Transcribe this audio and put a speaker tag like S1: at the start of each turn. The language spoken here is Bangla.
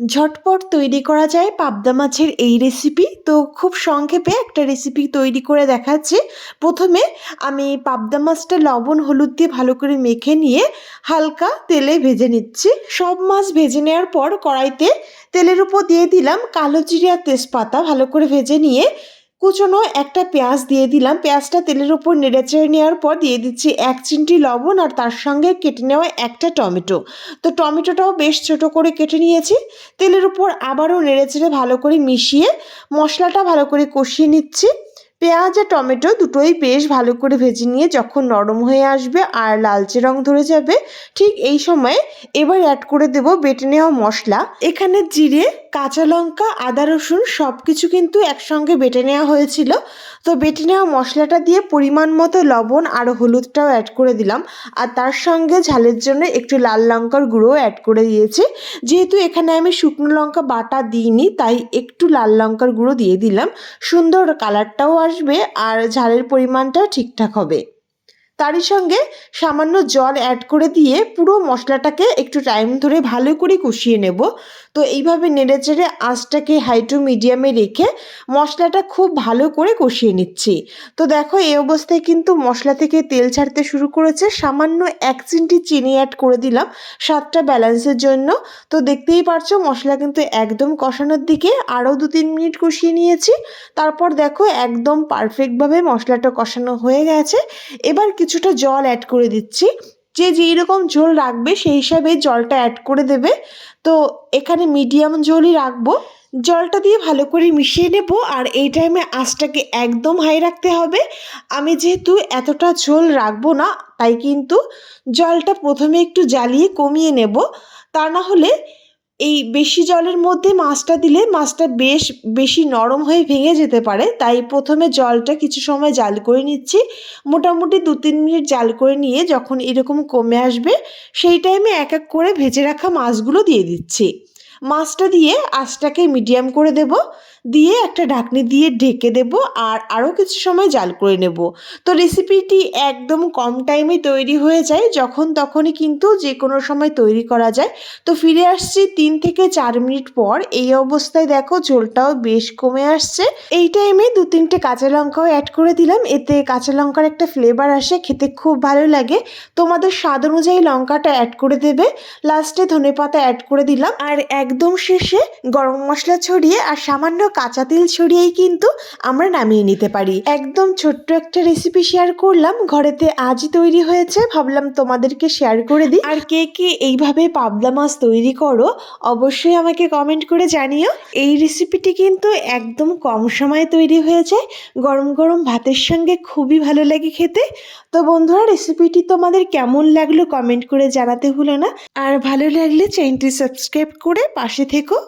S1: ঝটপট তৈরি করা যায় পাবদা মাছের এই রেসিপি তো খুব সংক্ষেপে একটা রেসিপি তৈরি করে দেখাচ্ছি। প্রথমে আমি পাবদা মাছটা লবণ, হলুদ দিয়ে ভালো করে মেখে নিয়ে হালকা তেলে ভেজে নিচ্ছি। সব মাছ ভেজে নেওয়ার পর কড়াইতে তেলের উপর দিয়ে দিলাম কালো জিরিয়া তেজপাতা ভালো করে ভেজে নিয়ে কুচনো একটা পেঁয়াজ দিয়ে দিলাম। পেঁয়াজটা তেলের উপর নেড়েচেড়ে নেওয়ার পর দিয়ে দিচ্ছি এক চিমটি লবণ আর তার সঙ্গে কেটে নেওয়া একটা টমেটো। তো টমেটোটাও বেশ ছোট করে কেটে নিয়েছি। তেলের উপর আবারও নেড়েচেড়ে ভালো করে মিশিয়ে মশলাটা ভালো করে কষিয়ে নিচ্ছি। পেঁয়াজ আর টমেটো দুটোই বেশ ভালো করে ভেজে নিয়ে যখন নরম হয়ে আসবে আর লালচে রং ধরে যাবে, ঠিক এই সময় এবার অ্যাড করে দেব বেটে নেওয়া মশলা। এখানে জিরে, কাঁচা লঙ্কা, আদা রসুন সব কিছু কিন্তু একসঙ্গে বেটে নেওয়া হয়েছিল। তো বেটে নেওয়া মশলাটা দিয়ে পরিমাণ মতো লবণ আর হলুদটাও অ্যাড করে দিলাম। আর তার সঙ্গে ঝালের জন্য একটু লাল লঙ্কার গুঁড়ো অ্যাড করে দিয়েছি। যেহেতু এখানে আমি শুকনো লঙ্কা বাটা দিইনি, তাই একটু লাল লঙ্কার গুঁড়ো দিয়ে দিলাম। সুন্দর কালারটাও আসবে আর ঝালের পরিমাণটাও ঠিকঠাক হবে। তারই সঙ্গে সামান্য জল অ্যাড করে দিয়ে পুরো মশলাটাকে একটু টাইম ধরে ভালো করে কষিয়ে নেব। তো এইভাবে নেড়ে চেড়ে আঁচটাকে হাই টু মিডিয়ামে রেখে মশলাটা খুব ভালো করে কষিয়ে নিচ্ছি। তো দেখো এই অবস্থায় কিন্তু মশলা থেকে তেল ছাড়তে শুরু করেছে। সামান্য এক চিনটি চিনি অ্যাড করে দিলাম স্বাদটা ব্যালেন্সের জন্য। তো দেখতেই পারছ মশলা কিন্তু একদম কষানোর দিকে আরও দু তিন মিনিট কষিয়ে নিয়েছি। তারপর দেখো একদম পারফেক্টভাবে মশলাটা কষানো হয়ে গেছে। এবার কিছুটা জল অ্যাড করে দিচ্ছি। যে যেই রকম ঝোল রাখবে সেই হিসাবে জলটা অ্যাড করে দেবে। তো এখানে মিডিয়াম ঝোলই রাখব। জলটা দিয়ে ভালো করে মিশিয়ে নেব আর এই টাইমে আঁচটাকে একদম হাই রাখতে হবে। আমি যেহেতু এতটা ঝোল রাখব না, তাই কিন্তু জলটা প্রথমে একটু জ্বালিয়ে কমিয়ে নেব। তা না হলে এই বেশি জলের মধ্যে মাছটা দিলে মাছটা বেশ, বেশি নরম হয়ে ভেঙে যেতে পারে। তাই প্রথমে জলটা কিছু সময় জাল করে নিচ্ছি। মোটামুটি দু তিন মিনিট জাল করে নিয়ে যখন এরকম কমে আসবে, সেই টাইমে এক এক করে ভেজে রাখা মাছগুলো দিয়ে দিচ্ছি। মাছটা দিয়ে আঁচটাকে মিডিয়াম করে দেব। দিয়ে একটা ঢাকনি দিয়ে ঢেকে দেব আর আরও কিছু সময় জাল করে নেব। তো রেসিপিটি একদম কম টাইমে তৈরি হয়ে যায়, যখন তখনই কিন্তু যে কোনো সময় তৈরি করা যায়। তো ফিরে আসছি তিন থেকে চার মিনিট পর, এই অবস্থায় দেখো ঝোলটাও বেশ কমে আসছে। এই টাইমে দু তিনটে কাঁচা লঙ্কাও অ্যাড করে দিলাম, এতে কাঁচা লঙ্কার একটা ফ্লেভার আসে, খেতে খুব ভালো লাগে। তোমাদের স্বাদ অনুযায়ী লঙ্কাটা অ্যাড করে দেবে। লাস্টে ধনে পাতা অ্যাড করে দিলাম। আর একদম শেষে গরম মশলা ছড়িয়ে আর সামান্য কাঁচা তেল ছড়িয়েই কিন্তু আমরা নামিয়ে নিতে পারি। একদম ছোট্ট একটা রেসিপি শেয়ার করলাম। ঘরেতে আজই তৈরি হয়েছে। ভাবলাম তোমাদেরকে শেয়ার করে দিই। আর কে কে এইভাবে পাবদা মাছ তৈরি করো, অবশ্যই আমাকে কমেন্ট করে জানিও। এই রেসিপিটি কিন্তু একদম কম সময়ে তৈরি হয়ে যায় গরম গরম ভাতের সঙ্গে খুবই ভালো লাগে খেতে। তো বন্ধুরা রেসিপিটি তোমাদের কেমন লাগল কমেন্ট করে জানাতে ভুলো না। আর ভালো লাগলে চ্যানেলটি সাবস্ক্রাইব করে পাশে থেকো।